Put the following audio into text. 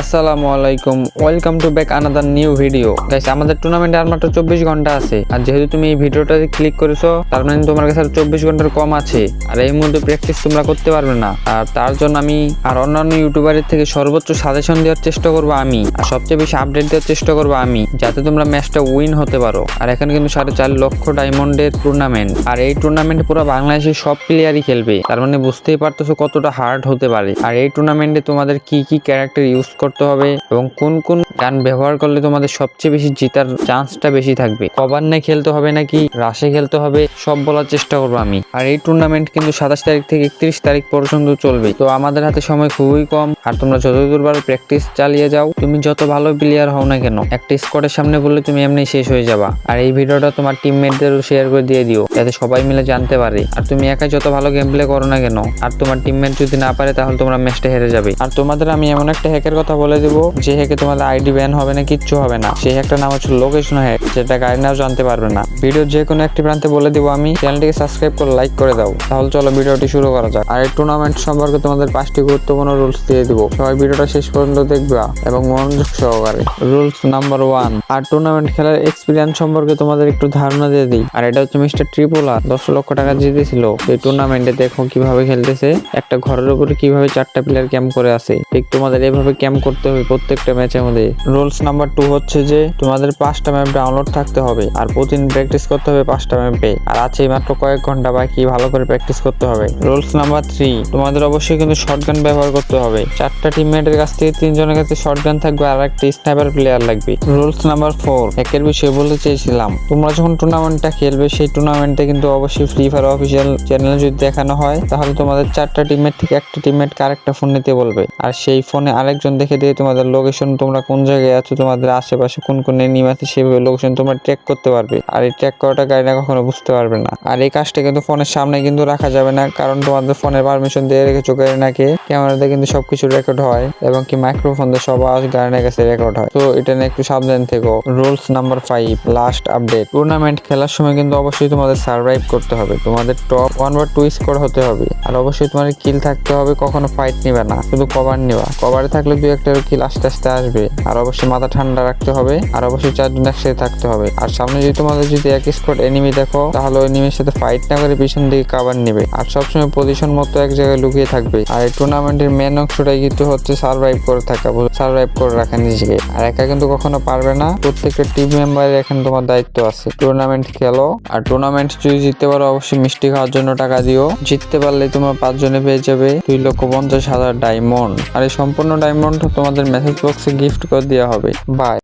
আসসালামু আলাইকুম। Welcome to back another new video guys আমাদের টুর্নামেন্টে আর মাত্র চব্বিশ ঘণ্টা আছে। আর যেহেতু তুমি এই ভিডিওটাতে ক্লিক করেছ, তার মানে তোমার কাছে আর চব্বিশ ঘণ্টার কম আছে। আর এই মুহূর্তে প্র্যাকটিস তোমরা করতে পারবে না। আর তার জন্য আমি আর অন্যান্য ইউটিউবারের থেকে সর্বোচ্চ সাজেশন দেওয়ার চেষ্টা করব আমি। আর সবচেয়ে বেশি আপডেট দেওয়ার চেষ্টা করব আমি, যাতে তোমরা ম্যাচটা উইন হতে পারো। আর এখানে কিন্তু সাড়ে চার লক্ষ ডায়মন্ডের টুর্নামেন্ট আর এই টুর্নামেন্টে পুরো বাংলাদেশের সব প্লেয়ারই খেলবে। তার মানে বুঝতেই পারতেছো কতটা হার্ড হতে পারে। আর এই টুর্নামেন্টে তোমাদের কি কি ক্যারেক্টার ইউজ করতে হবে এবং কোন কোন গান ব্যবহার করলে তোমাদের সবচেয়ে বেশি জেতার চান্সটা বেশি থাকবে। কবার নিয়ে খেলতে হবে নাকি রাশে খেলতে হবে, সব বলার চেষ্টা করব আমি। আর এই টুর্নামেন্ট কিন্তু সাতাশ তারিখ থেকে একত্রিশ তারিখ পর্যন্ত চলবে। তো আমাদের হাতে সময় খুবই কম। আর তোমরা যতদূর পারো প্র্যাকটিস চালিয়ে যাও। তুমি যত ভালো প্লেয়ার হও না কেন, একটা স্কোয়াডের সামনে বললে তুমি এমনি শেষ হয়ে যাবা। আর এই ভিডিওটা তোমার টিমমেটদেরও শেয়ার করে দিয়ে দিও, যাতে সবাই মিলে জানতে পারে। আর তুমি একাই যত ভালো গেম প্লে করো না কেন, আর তোমার টিমমেট যদি না পারে তাহলে তোমরা ম্যাচটা হেরে যাবে। আর তোমাদের আমি এমন একটা হ্যাকের কথা বলে দেবো, যে হ্যাকে তোমাদের আইডি ব্যান হবে না, কিচ্ছু হবে না। সেই একটা নাম হচ্ছে লোকেশন হ্যাক যেটা গাড়ি নাও জানতে পারবে না। ভিডিও যে কোনো একটি প্রান্তে বলে দিব আমি চ্যানেলটিকে সাবস্ক্রাইব করে লাইক করে দাও। তাহলে চলো ভিডিওটি শুরু করা যাক। আর এই টুর্নামেন্ট সম্পর্কে তোমাদের পাঁচটি গুরুত্বপূর্ণ রুলস দিয়ে দিব। সবাই ভিডিওটা শেষ পর্যন্ত দেখবা এবং মনোযোগ সহকারে। রুলস নাম্বার ওয়ান আর টুর্নামেন্ট খেলার এক্সপিরিয়েন্স সম্পর্কে তোমাদের একটু ধারণা দিয়ে দিই। আর এটা হচ্ছে মিস্টার ট্রিপোলা দশ লক্ষ টাকা জিতেছিল। এই টুর্নামেন্টে দেখো কীভাবে খেলতেছে, একটা ঘরের উপরে কীভাবে চারটা প্লেয়ার ক্যাম্প করে আছে। ঠিক তোমাদের এভাবে ক্যাম্প করতে হবে প্রত্যেকটা ম্যাচের মধ্যে। রুলস নাম্বার টু হচ্ছে যে তোমাদের পাঁচটা ম্যাপ ডাউনলোড থাকতে হবে আর প্রতিদিন প্র্যাকটিস করতে হবে পাঁচটা ম্যাপে। আর আছে মাত্র কয়েক ঘণ্টা বাকি, ভালো করে প্র্যাকটিস করতে হবে। রুলস নাম্বার থ্রি, তোমাদের অবশ্যই কিন্তু শর্টগান ব্যবহার করতে হবে। চারটা টিমমেটের কাছ থেকে তিনজনের কাছে শর্টগান থাকবে আর একটা স্নাইপার প্লেয়ার লাগবে। রুলস নাম্বার ফোর, একের বিষয়ে বলতে চেয়েছিলাম। তোমরা যখন টুর্নামেন্টটা খেলবে, সেই টুর্নামেন্টে কিন্তু অবশ্যই ফ্রি ফায়ার অফিসিয়াল চ্যানেলে যদি দেখানো হয়, তাহলে তোমাদের চারটা টিমমেট থেকে একটা টিমমেটকে আরেকটা ফোন নিতে বলবে। আর সেই ফোনে আরেকজন দেখে দিয়ে তোমাদের লোকেশন তোমরা কোন জায়গায় আছো? তোমাদের আশেপাশে কোন কোন এনিম আছে সেভাবে লোকেশন তোমরা ট্র্যাক করতে পারবে। আর এই ট্র্যাক করাটা গাড়িটা কখনো বুঝতে পারবে না। আর এই কাজটা কিন্তু ফোনের সামনে কিন্তু রাখা যাবে না, কারণ তোমাদের ফোনের পারমিশন দিয়ে রেখেছো গাড়িনাকে ক্যামেরাতে কিন্তু সবকিছু রেকর্ড হয় এবং কি মাইক্রোফোন দিয়ে সব আওয়াজ গাড়িনার কাছে রেকর্ড হয়। তো এটা নিয়ে একটু সাবধান থেকো। Rules number five last update tournament খেলার সময় কিন্তু অবশ্যই তোমাদের সার্ভাইভ করতে হবে। তোমাদের টপ ওয়ান বা টু স্কোর হতে হবে। আর অবশ্যই তোমার কিল থাকতে হবে, কখনো ফাইট নিবে না। শুধু কভার নিবা। কভারে থাকলে দুই একটা কিল আস্তে আস্তে আসবে। আর অবশ্যই মাথা ঠান্ডা রাখতে হবে, আর অবশ্যই চারজন একসাথে থাকতে হবে। আর সামনে যদি তোমাদের যদি এক স্কোর এনিমি দেখো, তাহলে ওই এনিমির সাথে ফাইট না করে পিছন দিকে কাভার নিবে। আর সবসময় পজিশন মতো এক জায়গায় লুকিয়ে থাকবে। আর এই টুর্নামেন্টের মেন অংশটাই কিন্তু হচ্ছে সার্ভাইভ করে থাকা সার্ভাইভ করে রাখা নিজেকে। আর একা কিন্তু কখনো পারবে না। প্রত্যেকটা টিম মেম্বারের এখানে তোমার দায়িত্ব আছে। টুর্নামেন্ট খেলো। আর টুর্নামেন্ট যদি জিততে পারো, অবশ্যই মিষ্টি খাওয়ার জন্য টাকা দিও। জিততে পারলে তোমরা পাঁচজনে পেয়ে যাবে দুই লক্ষ পঞ্চাশ হাজার ডায়মন্ড আর এই সম্পূর্ণ ডায়মন্ড তোমাদের মেসেজ বক্সে গিফট করে দেওয়া হবে। বাই